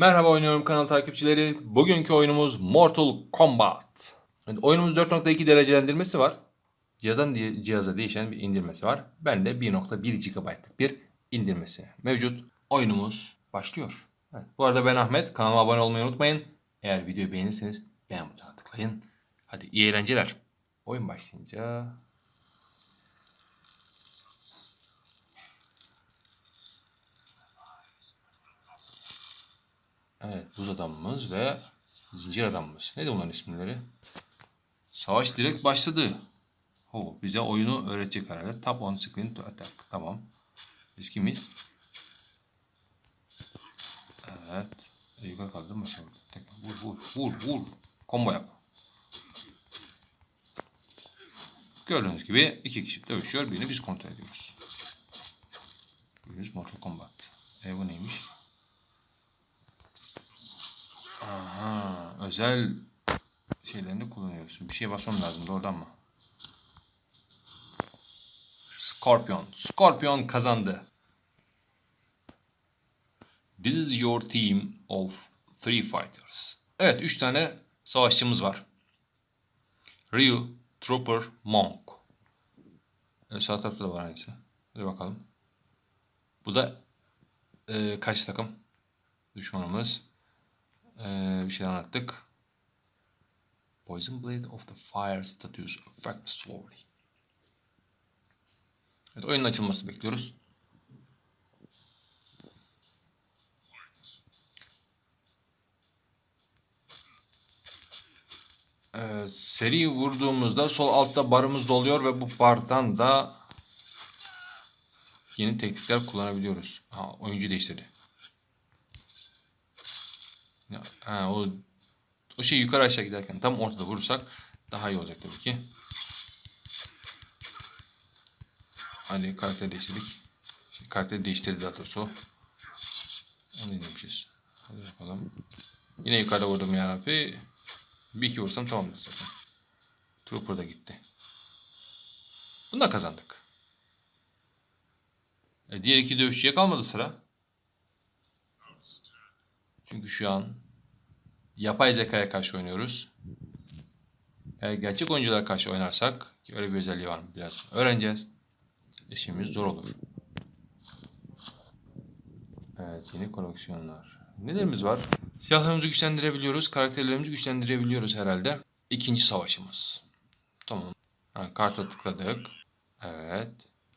Merhaba oynuyorum kanal takipçileri. Bugünkü oyunumuz Mortal Kombat. Yani oyunumuz 4.2 derecelendirmesi var. Cihazdan cihaza değişen bir indirmesi var. Bende 1.1 GB'lık bir indirmesi mevcut. Oyunumuz başlıyor. Evet, bu arada ben Ahmet. Kanalıma abone olmayı unutmayın. Eğer videoyu beğenirseniz beğen butonuna tıklayın. Hadi iyi eğlenceler. Oyun başlayınca Evet, buz adamımız ve zincir adamımız. Neydi bunların isimleri? Savaş direkt başladı. Ho, bize oyunu öğretecek herhalde. Tap on screen to attack. Tamam. Biz kimiz? Evet. E, yukarı kaldı mı? Şey, tekrar vur vur vur vur. Combo yap. Gördüğünüz gibi iki kişi dövüşüyor. Birini biz kontrol ediyoruz. Birimiz Mortal Kombat. E bu neymiş? Aha, özel şeylerini kullanıyorsun. Bir şeye basmam lazım. Doğrudan mı? Scorpion. Scorpion kazandı. This is your team of three fighters. Evet, üç tane savaşçımız var. Ryu, Trooper, Monk. Evet, sağ tarafta da var aynısı. Hadi bakalım. Bu da e, kaç takım? Düşmanımız. Ee, bir şeyler anlattık. Poison Blade of the Fire status affect slowly. Evet, oyunun açılması bekliyoruz. Evet, seri vurduğumuzda sol altta barımız doluyor ve bu bardan da yeni teknikler kullanabiliyoruz. Ha, oyuncu değiştirdi. Ha, o o şey yukarı aşağı giderken tam ortada vurursak daha iyi olacak tabii ki. Hadi karakter değiştirdik. Şimdi karakter değiştirdi daha doğrusu. Onu demişiz. Hadi bakalım. Yine yukarıda vurdum ya abi. Bir iki vursam tamamdır zaten. Trooper da gitti. Bunu da kazandık. E, diğer iki dövüşçüye kalmadı sıra. Çünkü şu an yapay zekaya karşı oynuyoruz. Eğer gerçek oyunculara karşı oynarsak ki öyle bir özelliği var mı biraz öğreneceğiz. İşimiz zor olur. Evet yeni koleksiyonlar. Nelerimiz var? Silahlarımızı güçlendirebiliyoruz. Karakterlerimizi güçlendirebiliyoruz herhalde. İkinci savaşımız. Tamam. Ha, karta tıkladık. Evet.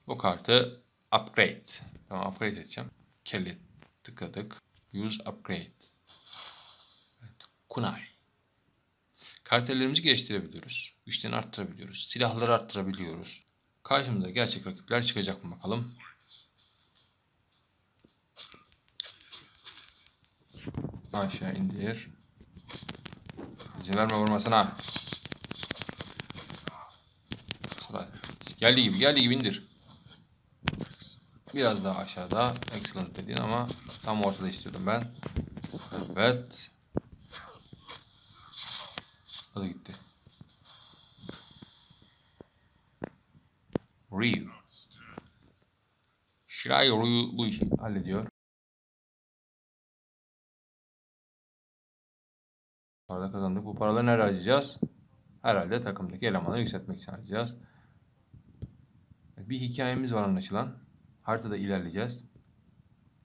Bu kartı upgrade. Tamam upgrade edeceğim. Kelly tıkladık. Use upgrade. Evet. Kunai. Karakterlerimizi geliştirebiliyoruz. Güçlerini arttırabiliyoruz. Silahları arttırabiliyoruz. Karşımıza gerçek rakipler çıkacak mı bakalım. Aşağı indir. İzin verme vurmasına. Sıra. Geldiği gibi geldiği gibi indir. Biraz daha aşağıda. Excellent dedin ama tam ortada istiyordum ben. Evet. O da gitti. Ryu. Shirai Ryu bu işi hallediyor. Parada kazandık. Bu paraları nereye harcayacağız? Herhalde takımdaki elemanları yükseltmek için harcayacağız. Bir hikayemiz var anlaşılan. Haritada ilerleyeceğiz.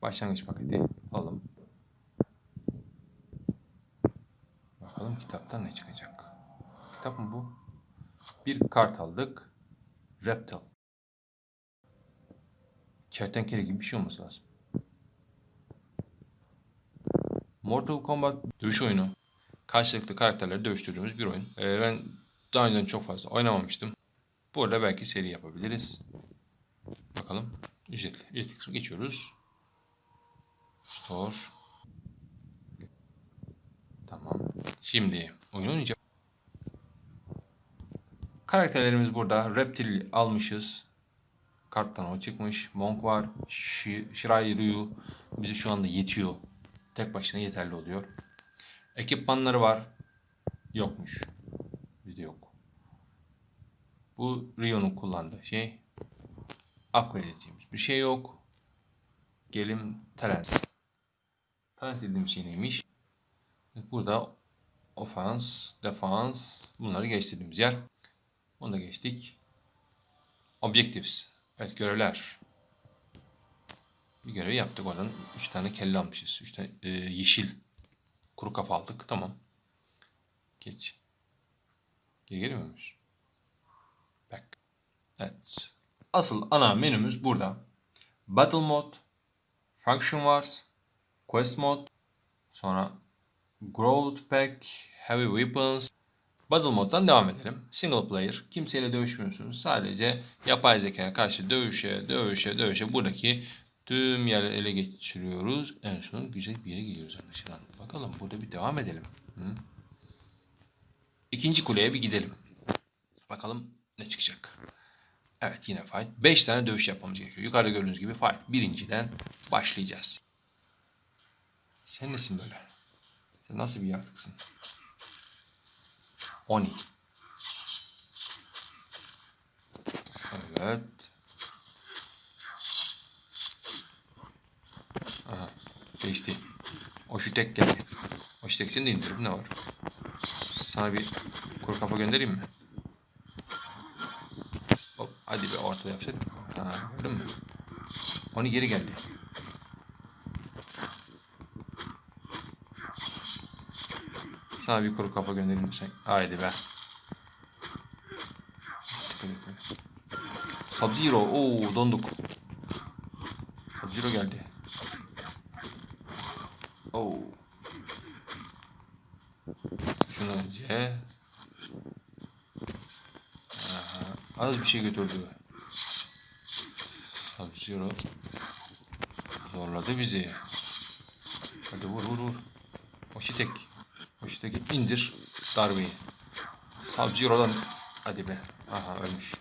Başlangıç paketi alalım. Bakalım kitaptan ne çıkacak. Kitap mı bu? Bir kart aldık. Reptile. Kertenkele gibi bir şey olması lazım. Mortal Kombat dövüş oyunu. Karşılıklı karakterleri dövüştürdüğümüz bir oyun. Ee, ben daha önceden çok fazla oynamamıştım. Burada belki seri yapabiliriz. Bakalım. Ücretli. Ücretli kısmı geçiyoruz. Store. Tamam. Şimdi oyun oynayacağım. Karakterlerimiz burada. Reptil almışız. Karttan o çıkmış. Monk var. Shi Shirai Ryu. Bize şu anda yetiyor. Tek başına yeterli oluyor. Ekipmanları var. Yokmuş. Bizde yok. Bu Rio'nun kullandığı şey. Upgrade edeceğimiz bir şey yok. Gelim Terence. Tanesi dediğim şey neymiş? Burada ofans, defans bunları geçtiğimiz yer. Onu da geçtik. Objectives. Evet görevler. Bir görev yaptık oradan. Üç tane kelle almışız. Üç tane e, yeşil kuru kafa aldık. Tamam. Geç. Geri gelmiyor muyuz? Back. Evet. Asıl ana menümüz burada. Battle Mode, Function Wars, Quest Mode, sonra Growth Pack, Heavy Weapons. Battle Mode'dan devam edelim. Single player. Kimseyle dövüşmüyorsunuz. Sadece yapay zekaya karşı dövüşe, dövüşe, dövüşe buradaki tüm yerleri ele geçiriyoruz. En son güzel bir yere geliyoruz anlaşılan. Bakalım burada bir devam edelim. Hı? İkinci kuleye bir gidelim. Bakalım ne çıkacak. Evet yine fight. 5 tane dövüş yapmamız gerekiyor. Yukarıda gördüğünüz gibi fight. Birinciden başlayacağız. Sen nesin böyle? Sen nasıl bir yaratıksın? Oni. Evet. Aha. Değişti. Oşitek geldi. Oşitek seni de indirip ne var? Sana bir kuru kafa göndereyim mi? Hadi bir ortada yapsaydım. Ha, gördün mü? Oni geri geldi. Sana bir kuru kafa göndereyim sen. Haydi be. Sub-Zero. Oo donduk. Sub-Zero geldi. Oo. Şunu önce. Aha, az bir şey götürdü. Sub-Zero. Zorladı bizi. Hadi vur vur vur. Oşitek. Oşitek indir darbeyi. Sub-Zero'dan. Hadi be. Aha ölmüş.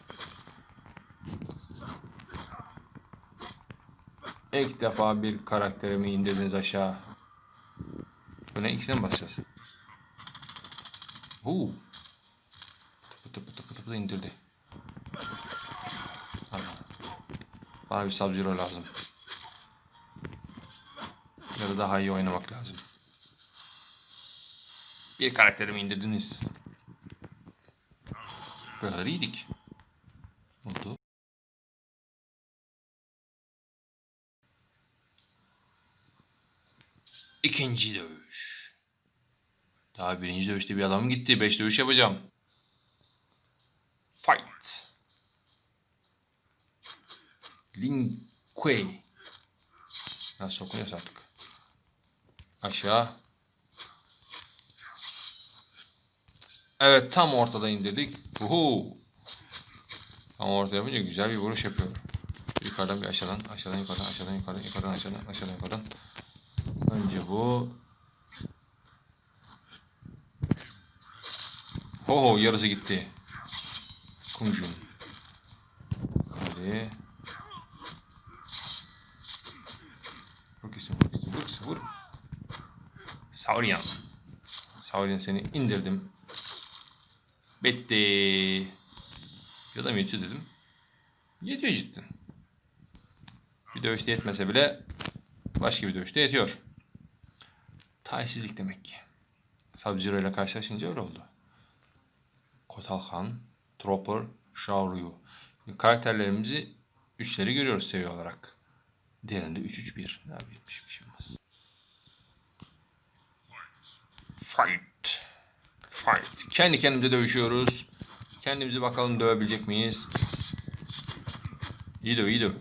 İlk defa bir karakterimi indirdiniz aşağı. Bu ne? İkisine mi basacağız? Huu. Tıpı tıpı tıpı tıpı indirdi. Bana bir Sub-Zero lazım. Ya da daha iyi oynamak lazım. Bir karakterimi indirdiniz. Kadar iyiydik. Oldu? İkinci dövüş. Daha birinci dövüşte bir adam gitti. Beş dövüş yapacağım. Fight. Lin Kuei. Nasıl okunuyorsa artık. Aşağı. Evet tam ortada indirdik. Uhu. Tam ortaya yapınca güzel bir vuruş yapıyor. Yukarıdan bir aşağıdan, aşağıdan yukarıdan, aşağıdan yukarıdan, yukarıdan aşağıdan, aşağıdan yukarıdan. Önce bu. Ho ho yarısı gitti. Kumjun. Hadi. Vur kesin, vur kesin, vur kesin, vur. Saurian. Saurian seni indirdim. Bitti. Ya da mı dedim. Yetiyor cidden. Bir dövüşte yetmese bile başka bir dövüşte yetiyor. Talihsizlik demek ki. Sub-Zero ile karşılaşınca öyle oldu. Kotal Khan, Trooper, Shao Ryu. Karakterlerimizi üçleri görüyoruz seviye olarak. Diğerinde 3-3-1. Ne yapayım bir şey olmaz. Fight. Fight. Kendi kendimize dövüşüyoruz. Kendimizi bakalım dövebilecek miyiz? İyi döv, iyi döv.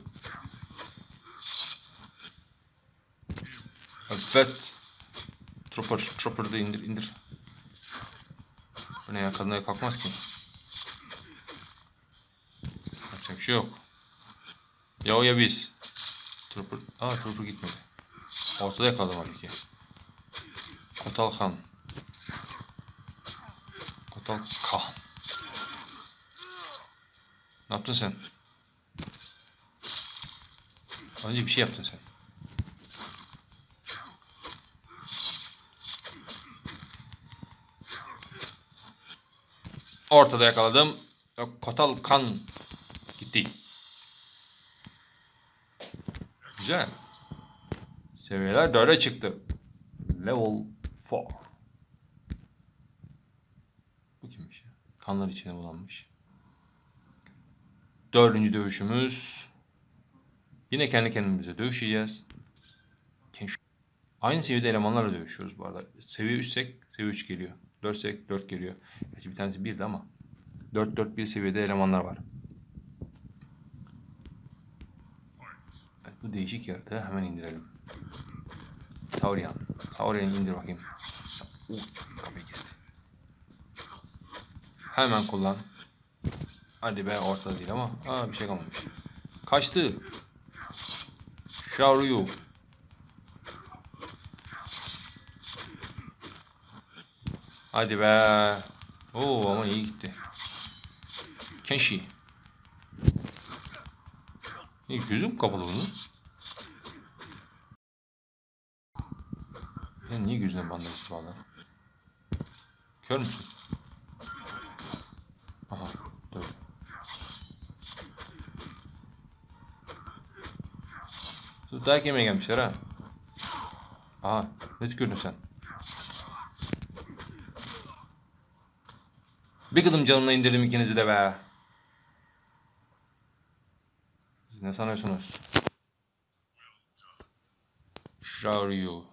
Evet. Trooper, Trooper'ı da indir, indir. Bu ne ya? Kadınlara kalkmaz ki. Yapacak bir şey yok. Ya o ya biz. Trooper, aa Trooper gitmedi. Ortada yakaladım abi ki. Kotal Khan. Ne yaptın sen? Önce bir şey yaptın sen. Ortada yakaladım. Kotal kan gitti. Güzel. Seviyeler 4'e çıktı. Level 4. Bu kimmiş ya? Kanlar içine bulanmış. Dördüncü dövüşümüz. Yine kendi kendimize dövüşeceğiz. Aynı seviyede elemanlarla dövüşüyoruz bu arada. Seviye 3'sek seviye 3 geliyor. 4'sek 4 geliyor. Gerçi bir tanesi 1'di ama. 4-4-1 seviyede elemanlar var. Evet, bu değişik yaratığı hemen indirelim. Saurian. Saurian'ı indir bakayım. Uh, kapıyı kesti. Hemen kullan. Hadi be ortada değil ama. Aa bir şey kalmamış. Kaçtı. Shaoryu. Hadi be. Oo ama iyi gitti. Kenshi. İyi, gözüm kapalı bunun. Ya niye gözüne bandaj bağlar? Kör müsün? Dayak yemeye gelmişler ha. Aha, ne tükürdün sen? Bir gıdım canımla indirdim ikinizi de be. Siz ne sanıyorsunuz? Shaoryu.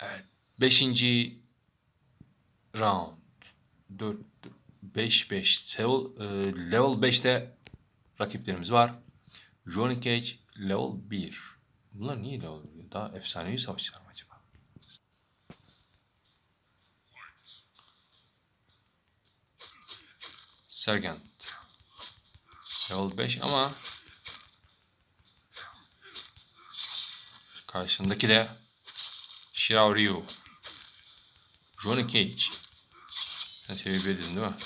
Evet. Beşinci round. 4 5 5 level, e, level 5'te rakiplerimiz var. Johnny Cage level 1. Bunlar niye level 1? Daha efsanevi savaşçılar mı acaba? Sergent. Level 5 ama karşındaki de Shirao Ryu. Johnny Cage. Sen seviye verdin değil mi?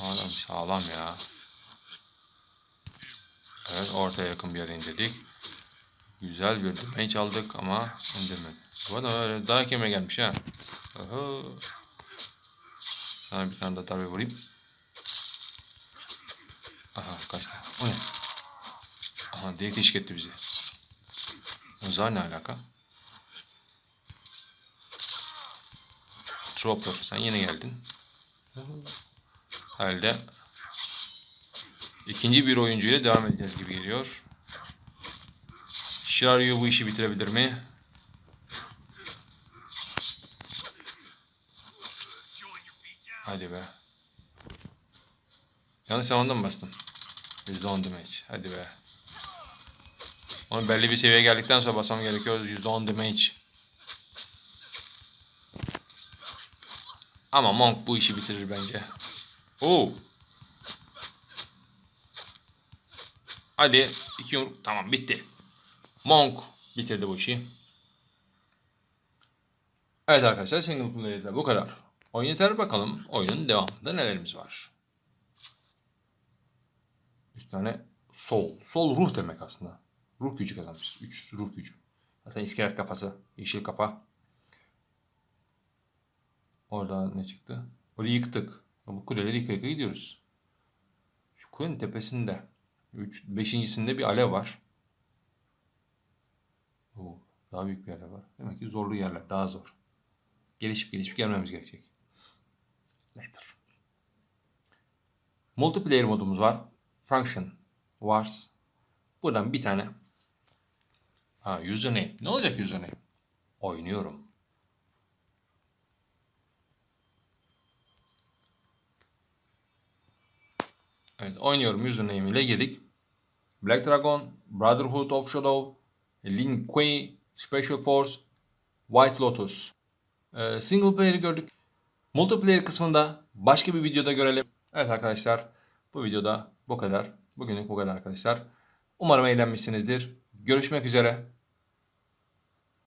Adam sağlam ya. Evet ortaya yakın bir yere indirdik. Güzel bir damage aldık ama indirmedi. Bu adam öyle daha keme gelmiş ha. Oho. Sana bir tane daha darbe vurayım. Aha kaçtı. O ne? Aha delik deşik etti bizi. Uzar ne alaka? Trooper sen yine geldin. Halde ikinci bir oyuncuyla devam edeceğiz gibi geliyor. Shiryu bu işi bitirebilir mi? Hadi be. Yanlış zamanda mı bastım? %10 damage. Hadi be. Onu belli bir seviyeye geldikten sonra basmam gerekiyor. %10 damage. Ama Monk bu işi bitirir bence. Oo. Hadi iki yumruk. Tamam bitti. Monk bitirdi bu işi. Evet arkadaşlar single player'de bu kadar. Oyun yeter bakalım oyunun devamında nelerimiz var. Üç tane sol. Sol ruh demek aslında. Ruh gücü kazanmışız. Üç ruh gücü. Zaten iskelet kafası. Yeşil kafa. Orada ne çıktı? Orayı yıktık. Bu kuleleri yıka yıka gidiyoruz. Şu kulenin tepesinde. Üç, beşincisinde bir alev var. Oo, daha büyük bir alev var. Demek ki zorlu yerler. Daha zor. Gelişip gelişip gelmemiz gerekecek. Later. Multiplayer modumuz var. Function. Wars. Buradan bir tane. Ha username. Ne olacak username? Oynuyorum. Evet oynuyorum username ile girdik. Black Dragon, Brotherhood of Shadow, Lin Kuei, Special Force, White Lotus. Ee, single player'ı gördük. Multiplayer kısmında başka bir videoda görelim. Evet arkadaşlar bu videoda bu kadar. Bugünlük bu kadar arkadaşlar. Umarım eğlenmişsinizdir. Görüşmek üzere.